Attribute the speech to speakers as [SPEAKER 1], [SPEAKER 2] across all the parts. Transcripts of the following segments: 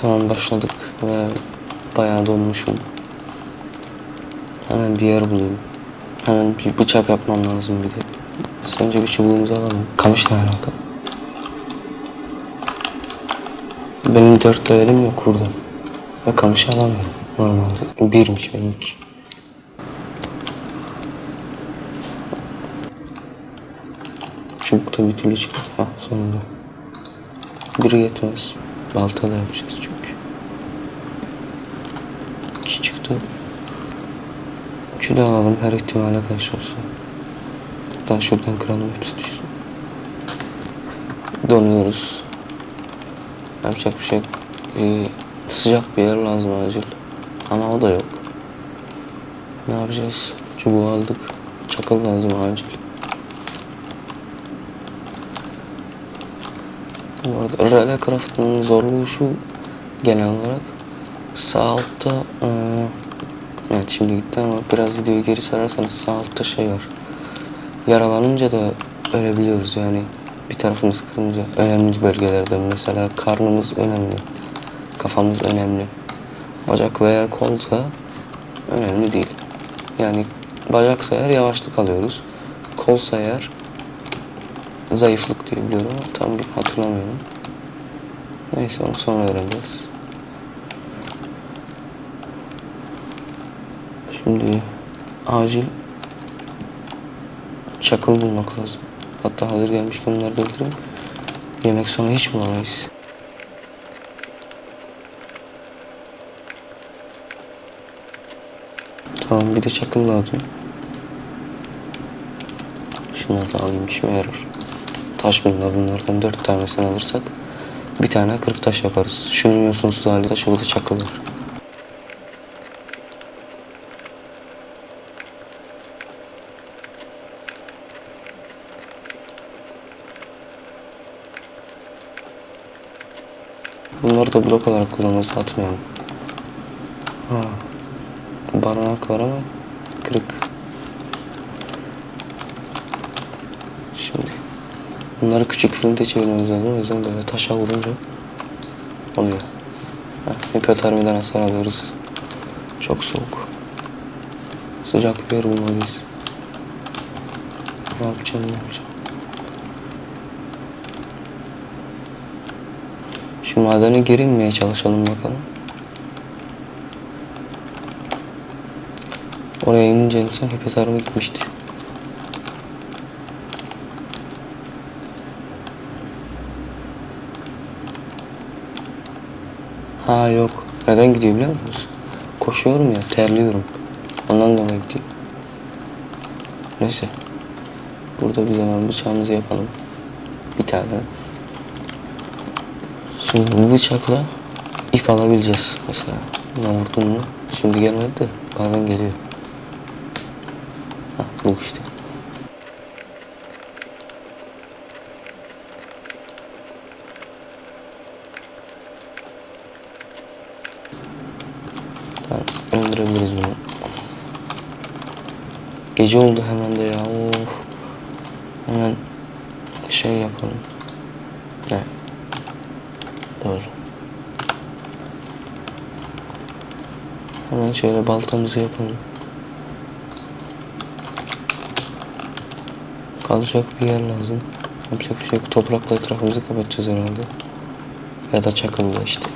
[SPEAKER 1] Tamam başladık ve bayağı donmuşum. Hemen bir yer bulayım. Hemen bir bıçak yapmam lazım bir de. Sence bir çubuğumuzu alalım. Kamış ne alaka? Benim dört levelim yok burada. Ve kamış alamıyorum normalde. Birmiş benimki. Çubuk da bir türlü çıktı. Ha sonunda. Biri yetmez. Balta da yapacağız çünkü. İki çıktı. Üçü de alalım her ihtimale karşı olsun. Hatta şuradan kıralım hepsi düşsün. Donuyoruz. Yapacak bir şey. Ee, sıcak bir yer lazım acil. Ama o da yok. Ne yapacağız? Çubuğu aldık. Çakıl lazım acil. Bu arada Rally Craft'ın zorluğu şu genel olarak. Sağ altta eee, evet şimdi gitti ama biraz videoyu geri sararsanız sağ altta şey var. Yaralanınca da ölebiliyoruz yani. Bir tarafımız kırınca önemli bölgelerde mesela karnımız önemli kafamız önemli. Bacak veya kolsa önemli değil. Yani bacaksa eğer yavaşlık alıyoruz kolsa eğer zayıflık diye biliyorum ama tam hatırlamıyorum. Neyse onu sonra öğreneceğiz. Şimdi acil çakıl bulmak lazım. Hatta hazır gelmişken bunları da. Yemek sonra hiç bulamayız. Tamam bir de çakıl lazım. Şunları da alayım işime yarar. Taş bunlar bunlardan dört tanesini alırsak bir tane kırık taş yaparız. Şunun yosunsuz hali de şurada çakıl var. Bunları da blok olarak kullanırız atmayalım. Ha. Barınak var ama kırık. Şimdi bunları küçük filmde çevirmemiz lazım. O yüzden böyle taşa vurunca oluyor. Hipotermiden hasar alıyoruz. Çok soğuk. Sıcak bir yer bulmalıyız. Ne yapacağım ne yapacağım. Şu madene geri inmeye çalışalım bakalım. Oraya inince insan hipotermi gitmişti. Ha yok. Neden gidiyor biliyor musunuz? Koşuyorum ya, terliyorum. Ondan dolayı gidiyor. Neyse. Burada bir zaman bıçağımızı yapalım. Bir tane. Şimdi bu bıçakla ip alabileceğiz mesela. Buna vurdum mu? Şimdi gelmedi de bazen geliyor. Ha bu işte. Tamam, öldürebiliriz bunu. Gece oldu hemen de ya. Of. Hemen şey yapalım. Ne? Doğru. Hemen şöyle baltamızı yapalım. Kalacak bir yer lazım. Yapacak bir şey yok. Toprakla etrafımızı kapatacağız herhalde. Ya da çakılla işte.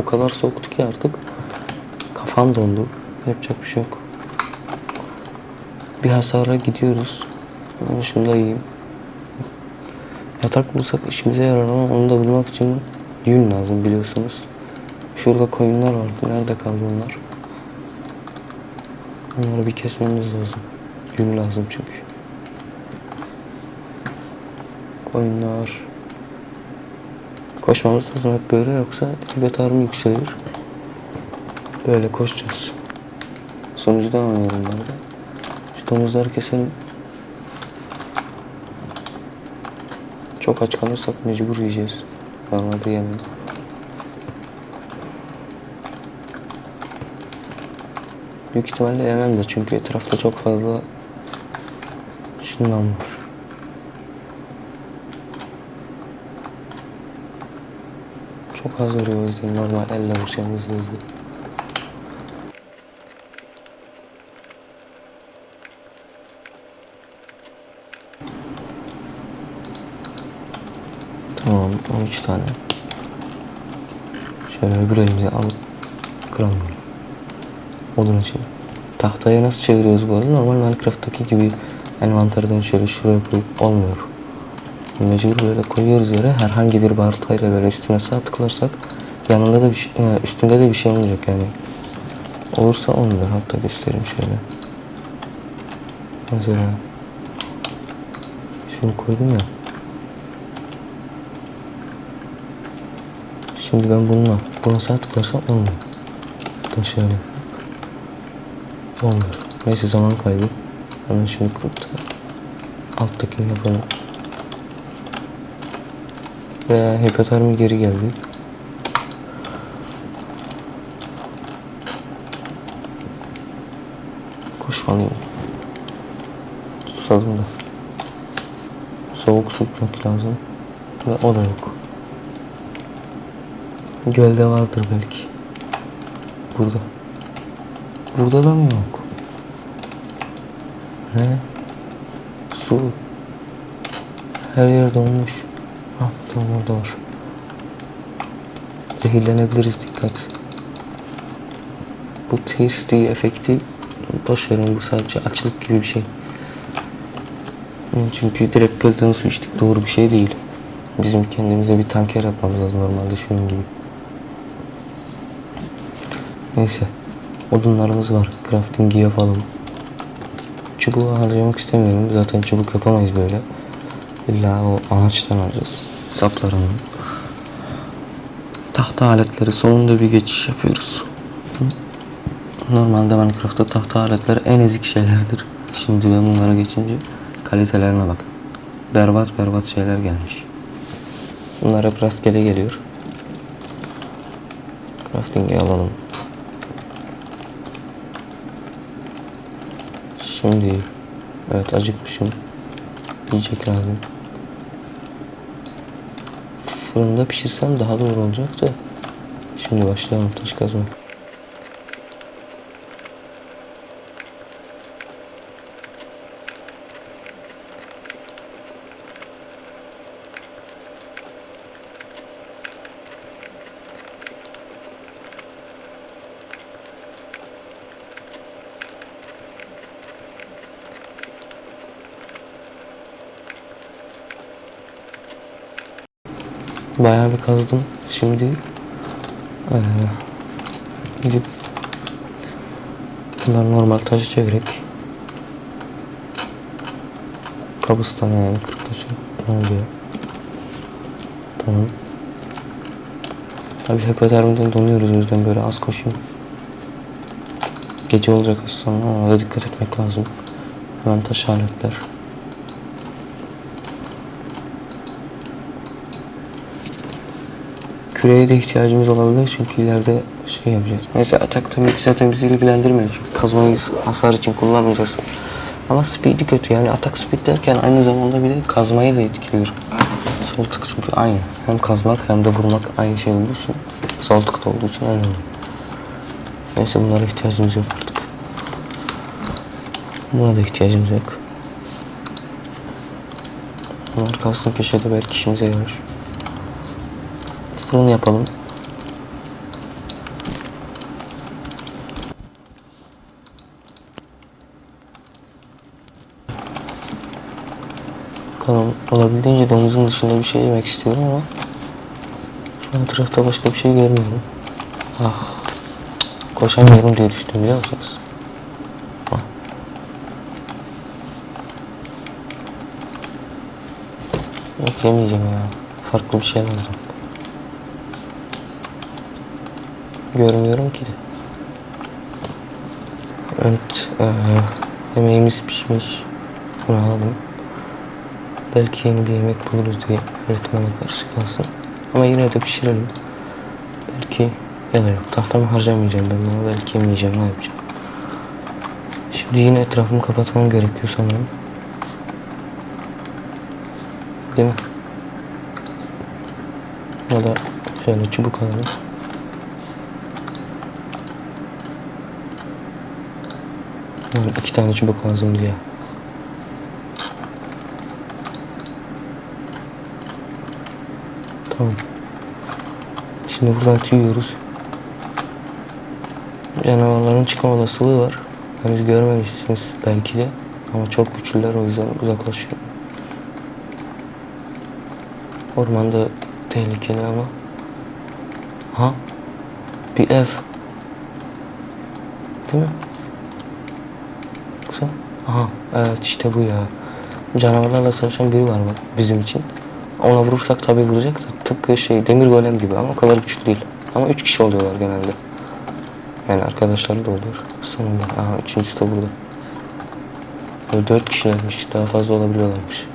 [SPEAKER 1] O kadar soğuktu ki artık kafam dondu. Yapacak bir şey yok. Bir hasara gidiyoruz. Ama şunu da yiyeyim. Yatak bulsak işimize yarar ama onu da bulmak için yün lazım biliyorsunuz. Şurada koyunlar vardı. Nerede kaldı onlar? Onları bir kesmemiz lazım. Yün lazım çünkü. Koyunlar. Koşmamız lazım hep böyle yoksa tibet harbi yükselir. Böyle koşacağız. Sonucu devam edelim burada. Şu domuzları keselim. Çok aç kalırsak mecbur yiyeceğiz. Normalde yemem. Büyük ihtimalle yemem de çünkü etrafta çok fazla şundan var. Çok az vuruyoruz değil normal elle vuracağım hızlı hızlı. Tamam 13 tane. Şöyle öbür elimize alıp kıralım. Odun için. Tahtayı nasıl çeviriyoruz bu arada? Normal Minecraft'taki gibi envanterden şöyle şuraya koyup olmuyor. Mecbur böyle koyuyoruz yere herhangi bir baltayla böyle üstüne sağ tıklarsak yanında da bir şey, e, üstünde de bir şey olmayacak yani. Olursa olmuyor. Hatta göstereyim şöyle. Mesela şunu koydum ya. Şimdi ben bununla buna sağ tıklarsam olmuyor. Hatta şöyle. Olmuyor. Neyse zaman kaybı. Hemen şunu kırıp da alttakini yapalım. Ve hipotermi geri geldi. Koşmalıyım. Susadım da. Soğuk su içmek lazım. Ve o da yok. Gölde vardır belki. Burada. Burada da mı yok? Ne? Su. Her yer donmuş. Ah tamam orada var. Zehirlenebiliriz dikkat. Bu thirsty efekti boş verin bu sadece açlık gibi bir şey. Çünkü direkt gölden su içtik doğru bir şey değil. Bizim kendimize bir tanker yapmamız lazım normalde şunun gibi. Neyse. Odunlarımız var. Crafting'i yapalım. Çubuğu harcamak istemiyorum. Zaten çubuk yapamayız böyle. İlla o ağaçtan alacağız. Saplarını. Tahta aletleri sonunda bir geçiş yapıyoruz. Normalde Minecraft'ta tahta aletleri en ezik şeylerdir. Şimdi ben bunlara geçince kalitelerine bak. Berbat berbat şeyler gelmiş. Bunlar hep rastgele geliyor. Crafting'i alalım. Şimdi evet acıkmışım. Yiyecek lazım. Fırında pişirsem daha doğru olacak da. Şimdi başlayalım taş kazma. Bayağı bir kazdım. Şimdi gidip bunları normal taşı çevirip kabustan yani kırık taşı ne oluyor? Tamam. Tabii hipotermiden donuyoruz o yüzden böyle az koşayım. Gece olacak sonra ona da dikkat etmek lazım. Hemen taş aletler. Küreye de ihtiyacımız olabilir çünkü ileride şey yapacağız. Neyse atak tabii ki zaten bizi ilgilendirmiyor çünkü kazmayı hasar için kullanmayacağız. Ama speed'i kötü yani atak speed derken aynı zamanda bir de kazmayı da etkiliyor. Sol tık çünkü aynı. Hem kazmak hem de vurmak aynı şey olduğu için sol tıkta olduğu için aynı oluyor. Neyse bunlara ihtiyacımız yok artık. Buna da ihtiyacımız yok. Bunlar kalsın köşede belki işimize yarar. Fırın yapalım. Bakalım olabildiğince domuzun dışında bir şey yemek istiyorum ama şu an etrafta başka bir şey görmüyorum. Ah. Koşamıyorum diye düştüm biliyor musunuz? Ah. Yok yemeyeceğim ya. Farklı bir şey lazım. Görmüyorum ki de. Evet. eee, yemeğimiz pişmiş. Bunu alalım. Belki yeni bir yemek buluruz diye öğretmene karşı kalsın. Ama yine de pişirelim. Belki ya da yok. Tahtamı harcamayacağım ben bunu. Belki yemeyeceğim. Ne yapacağım? Şimdi yine etrafımı kapatmam gerekiyor sanırım. Değil mi? Ya da şöyle çubuk alalım. İki tane çubuk lazım diye. Tamam. Şimdi buradan tüyüyoruz. Canavarların çıkma olasılığı var. Henüz görmemişsiniz belki de. Ama çok güçlüler o yüzden uzaklaşıyorum. Ormanda tehlikeli ama. Ha? Bir ev. Değil mi? Aha evet işte bu ya. Canavarlarla savaşan biri var bak bizim için. Ona vurursak tabii vuracak da tıpkı şey demir golem gibi ama o kadar güçlü değil. Ama üç kişi oluyorlar genelde. Yani arkadaşları da oluyor. Sonunda. Aha üçüncüsü de burada. Böyle dört kişilermiş. Daha fazla olabiliyorlarmış.